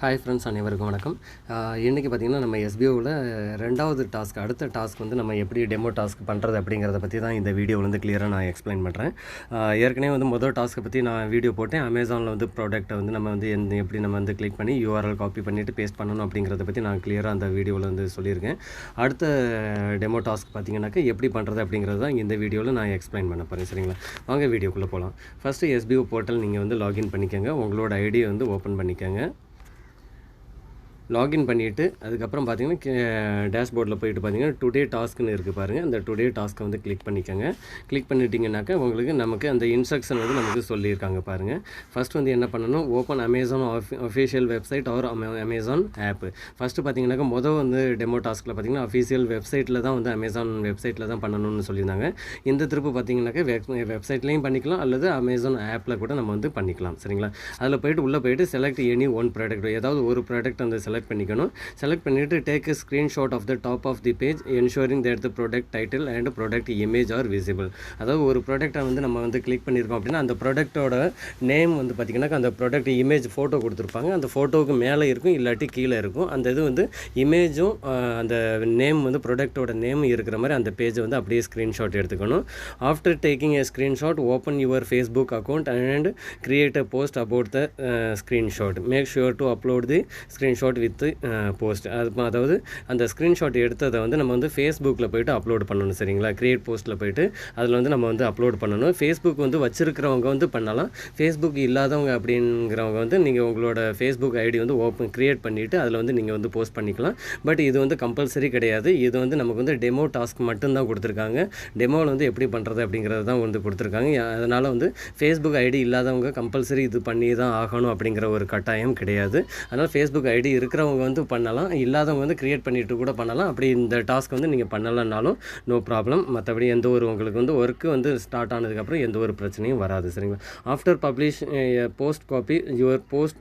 Hi friends அனைவருக்கும் வணக்கம். இன்றைக்கி பார்த்திங்கன்னா நம்ம எஸ்பிஓவில் ரெண்டாவது டாஸ்க் அடுத்த டாஸ்க் வந்து நம்ம எப்படி டெமோ டாஸ்க் பண்ணுறது அப்படிங்கிறத பற்றி தான் இந்த வீடியோவில் வந்து கிளியராக நான் எக்ஸ்பிளைன் பண்ணுறேன் ஏற்கனவே வந்து முதல் டாஸ்க்கை பற்றி நான் வீடியோ போட்டேன். அமேசானில் வந்து ப்ராடக்ட்டை வந்து நம்ம வந்து எந்த எப்படி நம்ம வந்து கிளிக் பண்ணி யூஆர்எல் காப்பி பண்ணிவிட்டு பேஸ்ட் பண்ணணும் அப்படிங்கிறத பற்றி நான் கிளியராக அந்த வீடியோவில் வந்து சொல்லியிருக்கேன். அடுத்த டெமோ டாஸ்க் பார்த்தீங்கன்னாக்கா எப்படி பண்ணுறது அப்படிங்கிறது தான் இந்த வீடியோவில் நான் எக்ஸ்பிளைன் பண்ண போகிறேன் சரிங்களா? வாங்க வீடியோக்குள்ளே போகலாம் ஃபஸ்ட்டு எஸ்பிஓ போர்ட்டல் நீங்கள் வந்து லாகின் பண்ணிக்கோங்க. உங்களோட ஐடியை வந்து ஓப்பன் பண்ணிக்கோங்க. லாகின் பண்ணிவிட்டு அதுக்கப்புறம் பார்த்தீங்கன்னா டேஷ்போர்டில் போயிட்டு பார்த்தீங்கன்னா டுடே டாஸ்க்னு இருக்குது பாருங்கள் அந்த டுடே டாஸ்க்கை வந்து கிளிக் பண்ணிக்கோங்க. கிளிக் பண்ணிட்டீங்கன்னாக்கா உங்களுக்கு நமக்கு அந்த இன்ஸ்ட்ரக்ஷன் வந்து நமக்கு சொல்லியிருக்காங்க பாருங்கள் ஃபஸ்ட் வந்து என்ன பண்ணணும்? Open Amazon official website or Amazon app first பார்த்தீங்கன்னாக்கா மொதல் வந்து டெமோ டாஸ்க்கில் பார்த்தீங்கன்னா அஃபிஷியல் வெப்சைட்டில் தான் வந்து அமேசான் வெப்சைட்டில் தான் பண்ணணும்னு சொல்லியிருந்தாங்க. இந்த திருப்பு பார்த்தீங்கன்னாக்கா வெப் வெப்சைட்லேயும் பண்ணிக்கலாம் அல்லது அமேசான் ஆப்பில் கூட நம்ம வந்து பண்ணிக்கலாம். சரிங்களா? அதில் போயிட்டு உள்ளே போயிட்டு செலக்ட் எனி ஒன் ப்ராடக்ட் ஏதாவது ஒரு ப்ராடக்ட் அந்த செலக்ட் செலக்ட் பண்ணிக்கணும். செலக்ட் பண்ணிவிட்டு take a screenshot of the top of the page ensuring that the product title and product image are visible அதாவது ஒரு ப்ராடக்ட்டை வந்து நம்ம வந்து கிளிக் பண்ணியிருக்கோம் அப்படின்னா அந்த ப்ராடக்ட்டோட நேம் வந்து பார்த்திங்கன்னா அந்த ப்ராடக்ட் இமேஜ் ஃபோட்டோ கொடுத்துருப்பாங்க. அந்த ஃபோட்டோவுக்கு மேலே இருக்கும் இல்லாட்டி கீழே இருக்கும். அந்த இது வந்து இமேஜும் அந்த நேம் வந்து ப்ராடக்ட்டோட நேம் இருக்கிற மாதிரி அந்த பேஜை வந்து அப்படியே ஸ்க்ரீன்ஷாட் எடுத்துக்கணும். After taking a screenshot open your Facebook account and create a post about the screenshot make sure to upload the screenshot with post அது அதாவது அந்த ஸ்க்ரீன்ஷாட் எடுத்ததை வந்து நம்ம வந்து ஃபேஸ்புக்கில் போயிட்டு அப்லோட் பண்ணணும் சரிங்களா? க்ரியேட் போஸ்ட்டில் போயிட்டு அதில் வந்து நம்ம வந்து அப்லோட் பண்ணணும். ஃபேஸ்புக் வந்து வச்சுருக்கிறவங்க வந்து பண்ணலாம். ஃபேஸ்புக் இல்லாதவங்க அப்படிங்கிறவங்க வந்து நீங்கள் உங்களோட ஃபேஸ்புக் ஐடி வந்து ஓப்பன் க்ரியேட் பண்ணிவிட்டு அதில் வந்து நீங்கள் வந்து போஸ்ட் பண்ணிக்கலாம். பட் இது வந்து கம்பல்சரி கிடையாது. இது வந்து நமக்கு வந்து டெமோ டாஸ்க் மட்டும்தான் கொடுத்துருக்காங்க. டெமோவில் வந்து எப்படி பண்ணுறது அப்படிங்கிறது தான் வந்து கொடுத்துருக்காங்க. அதனால் வந்து ஃபேஸ்புக் ஐடி இல்லாதவங்க கம்பல்சரி இது பண்ணி தான் ஆகணும் அப்படிங்கிற ஒரு கட்டாயம் கிடையாது. அதனால் ஃபேஸ்புக் ஐடி இருக்கிறவங்க வந்து பண்ணலாம். இல்லாதவங்க வந்து க்ரியேட் பண்ணிட்டு கூட பண்ணலாம். அப்படி இந்த டாஸ்க் வந்து நீங்கள் பண்ணலைன்னாலும் நோ ப்ராப்ளம் மற்றபடி எந்த ஒரு உங்களுக்கு வந்து ஒர்க்கு வந்து ஸ்டார்ட் ஆனதுக்கப்புறம் எந்த ஒரு பிரச்சனையும் வராது. சரிங்களா? After publish post copy your post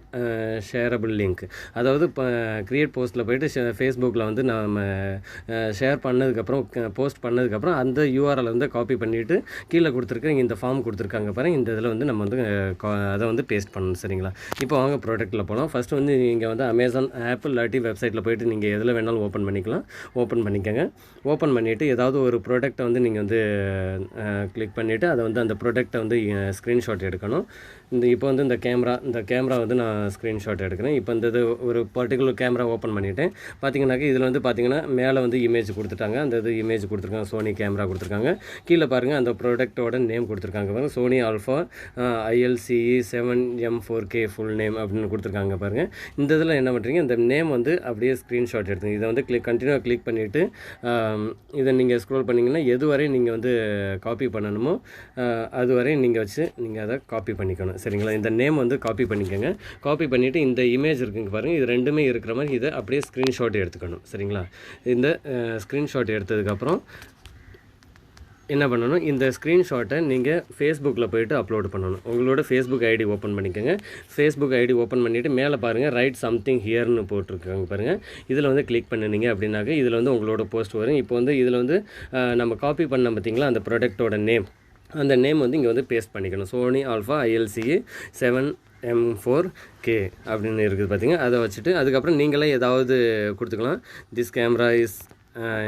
shareable link அதாவது இப்போ க்ரியேட் போஸ்ட்டில் போயிட்டு ஃபேஸ்புக்கில் வந்து நம்ம ஷேர் பண்ணதுக்கப்புறம் போஸ்ட் பண்ணதுக்கப்புறம் அந்த யூஆர்எல் வந்து காப்பி பண்ணிவிட்டு கீழே கொடுத்துருக்க இந்த ஃபார்ம் கொடுத்துருக்காங்க பாருங்கள் இந்த இதில் வந்து நம்ம வந்து அதை வந்து பேஸ்ட் பண்ணணும். சரிங்களா? இப்போ வாங்க ப்ராடக்ட்டில் போகலாம் ஃபஸ்ட்டு வந்து நீங்கள் வந்து அமேசான் ஆப்பிள் இல்லாட்டி வெப்சைட்டில் போயிட்டு நீங்கள் எதில் வேணாலும் ஓப்பன் பண்ணிக்கலாம். ஓப்பன் பண்ணிக்கோங்க. ஓப்பன் பண்ணிவிட்டு ஏதாவது ஒரு ப்ராடக்ட்டை வந்து நீங்கள் வந்து கிளிக் பண்ணிவிட்டு அதை வந்து அந்த ப்ராடக்ட்டை வந்து ஸ்க்ரீன்ஷாட் எடுக்கணும். இந்த இப்போ வந்து இந்த கேமரா இந்த கேமரா வந்து நான் ஸ்க்ரீன்ஷாட் எடுக்கிறேன். இப்போ இந்த இது ஒரு பர்டிகுலர் கேமரா ஓப்பன் பண்ணிவிட்டேன் பார்த்தீங்கன்னாக்கா இதில் வந்து பார்த்தீங்கன்னா மேலே வந்து இமேஜ் கொடுத்துட்டாங்க. அந்த இது இமேஜ் கொடுத்துருக்காங்க. சோனி கேமரா கொடுத்துருக்காங்க. கீழே பாருங்கள் அந்த ப்ராடக்ட்டோட நேம் கொடுத்துருக்காங்க பாருங்கள் Sony Alpha ILCE seven M four K full name அப்படின்னு கொடுத்துருக்காங்க பாருங்கள் இந்த இதில் என்ன பண்ணுறீங்க இந்த நேம் வந்து அப்படியே ஸ்க்ரீன்ஷாட் எடுத்துங்க இதை வந்து கிளிக் கண்டினியூவாக கிளிக் பண்ணிவிட்டு இதை நீங்கள் ஸ்க்ரோல் பண்ணிங்கன்னா எதுவரை நீங்கள் வந்து காப்பி பண்ணணுமோ அதுவரை நீங்கள் வச்சு நீங்கள் அதை காப்பி பண்ணிக்கணும். சரிங்களா? இந்த நேம் வந்து காப்பி பண்ணிக்கோங்க. காப்பி பண்ணிவிட்டு இந்த இமேஜ் இருக்குங்க பாருங்கள் இது ரெண்டுமே இருக்கிற மாதிரி இதை அப்படியே ஸ்க்ரீன்ஷாட் எடுத்துக்கணும். சரிங்களா? இந்த ஸ்க்ரீன்ஷாட் எடுத்ததுக்கப்புறம் என்ன பண்ணணும்? இந்த ஸ்க்ரீன்ஷாட்டை நீங்கள் ஃபேஸ்புக்கில் போயிட்டு அப்லோட் பண்ணணும். உங்களோட ஃபேஸ்புக் ஐடி ஓப்பன் பண்ணிக்கோங்க. ஃபேஸ்புக் ஐடி ஓப்பன் பண்ணிவிட்டு மேலே பாருங்கள் ரைட் சம்திங் ஹியர்னு போட்டிருக்காங்க பாருங்கள் இதில் வந்து கிளிக் பண்ணினீங்க அப்படின்னாக்க இதில் வந்து உங்களோட போஸ்ட் வரும். இப்போ வந்து இதில் வந்து நம்ம காப்பி பண்ண பார்த்தீங்களா அந்த ப்ராடக்ட்டோட நேம் அந்த நேம் வந்து இங்கே வந்து பேஸ்ட் பண்ணிக்கணும். Sony Alpha ILCE seven M four K அப்படின்னு இருக்குது பார்த்தீங்க அதை வச்சுட்டு அதுக்கப்புறம் நீங்களே ஏதாவது கொடுத்துக்கலாம். திஸ் கேமரா இஸ்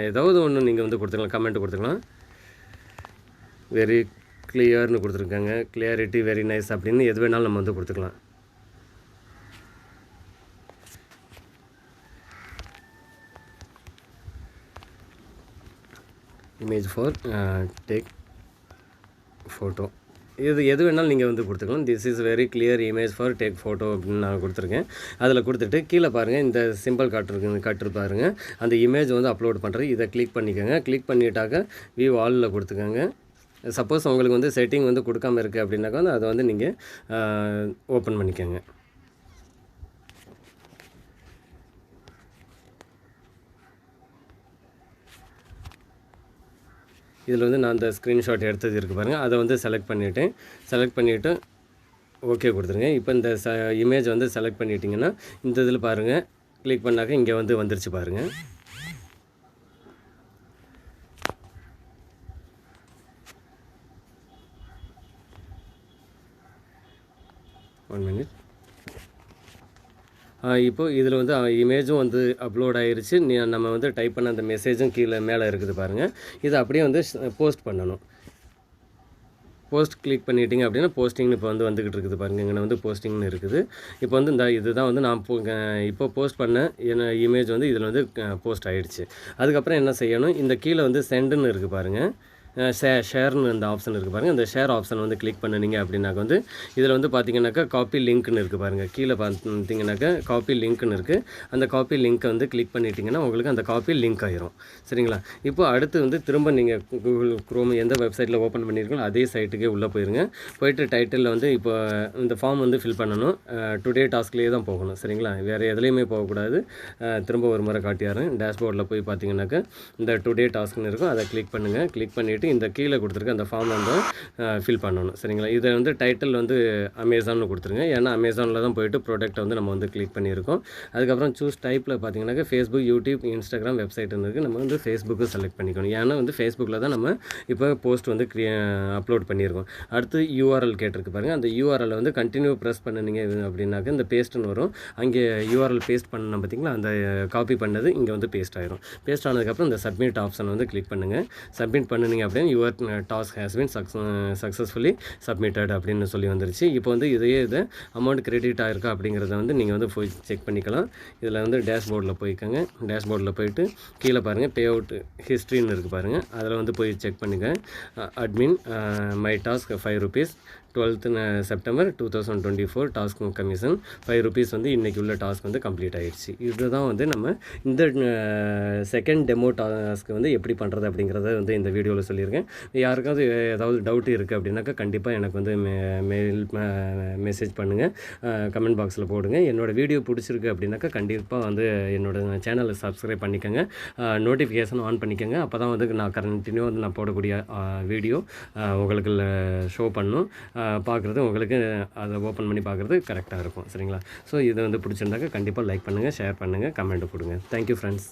ஏதாவது ஒன்று நீங்கள் வந்து கொடுத்துக்கலாம். கமெண்ட் கொடுத்துக்கலாம். வெரி கிளியர்னு கொடுத்துருக்காங்க. கிளியாரிட்டி வெரி நைஸ் அப்படின்னு எது வேணாலும் நம்ம வந்து கொடுத்துக்கலாம். இமேஜ் ஃபார் டேக் ஃபோட்டோ இது எது வேணாலும் நீங்கள் வந்து கொடுத்துக்கலாம். This is very clear image for take photo அப்படின்னு நான் கொடுத்துருக்கேன். அதில் கொடுத்துட்டு கீழே பாருங்கள் இந்த சிம்பிள் காட்டுருக்கு காட்டு பாருங்கள் அந்த இமேஜ் வந்து அப்லோட் பண்ணுறது இதை கிளிக் பண்ணிக்கோங்க. கிளிக் பண்ணிட்டாக்க வியூ ஆலில் கொடுத்துக்கோங்க. சப்போஸ் உங்களுக்கு வந்து செட்டிங் வந்து கொடுக்காம இருக்குது அப்படின்னாக்கா வந்து அதை வந்து நீங்கள் ஓப்பன் பண்ணிக்கோங்க. இதில் வந்து நான் அந்த ஸ்க்ரீன்ஷாட் எடுத்தது இருக்குது பாருங்கள் அதை வந்து செலக்ட் பண்ணிவிட்டேன் செலக்ட் பண்ணிவிட்டு ஓகே கொடுத்துருங்க. இப்போ இந்த ச இமேஜ் வந்து செலக்ட் பண்ணிட்டீங்கன்னா இந்த இதில் பாருங்கள் கிளிக் பண்ணாக்க இங்கே வந்து வந்துருச்சு பாருங்கள் ஒன் மினிட் இப்போது இதில் வந்து இமேஜும் வந்து அப்லோட் ஆகிருச்சு நீ நம்ம வந்து டைப் பண்ண அந்த மெசேஜும் கீழே மேலே இருக்குது பாருங்கள் இதை அப்படியே வந்து போஸ்ட் பண்ணணும். போஸ்ட் கிளிக் பண்ணிட்டீங்க அப்படின்னா போஸ்டிங்னு இப்போ வந்து வந்துக்கிட்டு இருக்குது பாருங்க. இங்கே வந்து போஸ்டிங்னு இருக்குது. இப்போ வந்து இந்த இதுதான் வந்து நான் போ- இப்போ போஸ்ட் பண்ண என்ன இமேஜ் வந்து இதில் வந்து போஸ்ட் ஆகிடுச்சு அதுக்கப்புறம் என்ன செய்யணும்? இந்த கீழே வந்து சென்டுன்னு இருக்குது பாருங்கள் ஷே ஷேர்னு அந்த ஆப்ஷன் இருக்குது பாருங்கள் அந்த ஷேர் ஆப்ஷன் வந்து கிளிக் பண்ணுனீங்க அப்படின்னாக்க வந்து இதில் வந்து பார்த்தீங்கன்னாக்கா காப்பி லிங்க்னு இருக்குது பாருங்கள் கீழே பார்த்தீங்கன்னாக்கா காப்பி லிங்க்னு இருக்குது அந்த காப்பி லிங்க்கை வந்து கிளிக் பண்ணிட்டீங்கன்னா உங்களுக்கு அந்த காப்பி லிங்க் ஆயிரும். சரிங்களா? இப்போ அடுத்து வந்து திரும்ப நீங்கள் கூகுள் குரோம் எந்த வெப்சைட்டில் ஓப்பன் பண்ணியிருக்கீங்களோ அதே சைட்டுக்கே உள்ளே போயிருங்க. போயிட்டு டைட்டிலில் வந்து இப்போ இந்த ஃபார்ம் வந்து ஃபில் பண்ணணும். டுடே டாஸ்க்லேயே தான் போகணும். சரிங்களா? வேறு எதுலேயுமே போகக்கூடாது. திரும்ப ஒரு முறை காட்டியாரேன். டேஷ்போர்டில் போய் பார்த்தீங்கன்னாக்கா இந்த டுடே டாஸ்க்னு இருக்கும். அதை கிளிக் பண்ணுங்கள் கிளிக் பண்ணிவிட்டு இந்த கீழே கொடுத்துருக்க அந்த ஃபார்ம் வந்து ஃபில் பண்ணணும். சரிங்களா? இதை வந்து டைட்டில் வந்து அமேசான்னு கொடுத்துருங்க. ஏன்னா அமேசானில் தான் போயிட்டு ப்ராடக்ட்டை வந்து நம்ம வந்து கிளிக் பண்ணியிருக்கோம். அதுக்கப்புறம் சூஸ் டைப்பில் பார்த்தீங்கன்னாக்கா ஃபேஸ்புக் யூடியூப் இன்ஸ்டாகிராம் வெப்சைட் இருக்குது நம்ம வந்து ஃபேஸ்புக்கு செலக்ட் பண்ணிக்கணும். ஏன்னா வந்து ஃபேஸ்புக்கில் தான் நம்ம இப்போ போஸ்ட் வந்து க்ரியே அப்லோட் பண்ணியிருக்கோம். அடுத்து யூஆர்எல் கேட்டிருக்கு பாருங்கள் அந்த யூஆர்எல் வந்து கண்டினியூ ப்ரெஸ் பண்ணுனீங்க அப்படின்னாக்க இந்த பேஸ்ட்டுன்னு வரும். அங்கே யூஆர்எல் பேஸ்ட் பண்ணணும் பார்த்தீங்களா? அந்த காப்பி பண்ணது இங்கே வந்து பேஸ்ட் ஆயிரும். பேஸ்ட் ஆனதுக்கப்புறம் இந்த சப்மிட் ஆப்ஷன் வந்து கிளிக் பண்ணுங்கள் சப்மிட் பண்ணுனீங்க அப்படின்னா your task has been successfully submitted அப்படின்னு சொல்லி வந்துருச்சு. இப்போ வந்து இதையே இது அமௌண்ட் கிரெடிட் ஆயிருக்கா அப்படிங்கிறத வந்து நீங்கள் வந்து போய் செக் பண்ணிக்கலாம். இதில் வந்து டேஷ்போர்டில் போய்க்கோங்க. டேஷ்போர்டில் போயிட்டு கீழே பாருங்கள் பே அவுட் ஹிஸ்ட்ரின்னு இருக்குது பாருங்கள் அதில் வந்து போய் செக் பண்ணிக்கோங்க admin my task five rupees twelfth September two thousand twenty four task commission five rupees வந்து இன்றைக்கி உள்ள டாஸ்க் வந்து கம்ப்ளீட் ஆகிடுச்சு இதுதான் வந்து நம்ம இந்த செகண்ட் டெமோ டாஸ்க் வந்து எப்படி பண்ணுறது அப்படிங்கிறத வந்து இந்த வீடியோவில் சொல்லியிருக்கேன். யாருக்காவது ஏதாவது டவுட் இருக்குது அப்படின்னாக்கா கண்டிப்பாக எனக்கு வந்து மெயில் மெசேஜ் பண்ணுங்கள் கமெண்ட் பாக்ஸில் போடுங்க. என்னோடய வீடியோ பிடிச்சிருக்கு அப்படின்னாக்கா கண்டிப்பாக வந்து என்னோடய சேனலை சப்ஸ்கிரைப் பண்ணிக்கோங்க. நோட்டிஃபிகேஷன் ஆன் பண்ணிக்கோங்க. அப்போ தான் வந்து நான் கண்டினியூ வந்து நான் போடக்கூடிய வீடியோ உங்களுக்கு ஷோ பண்ணும். பார்க்குறது உங்களுக்கு அதை ஓப்பன் பண்ணி பார்க்குறது கரெக்டாக இருக்கும். சரிங்களா? ஸோ இது வந்து பிடிச்சிருந்தாக்க கண்டிப்பாக லைக் பண்ணுங்கள் ஷேர் பண்ணுங்கள் கமெண்ட் கொடுங்க தேங்க்யூ ஃப்ரெண்ட்ஸ்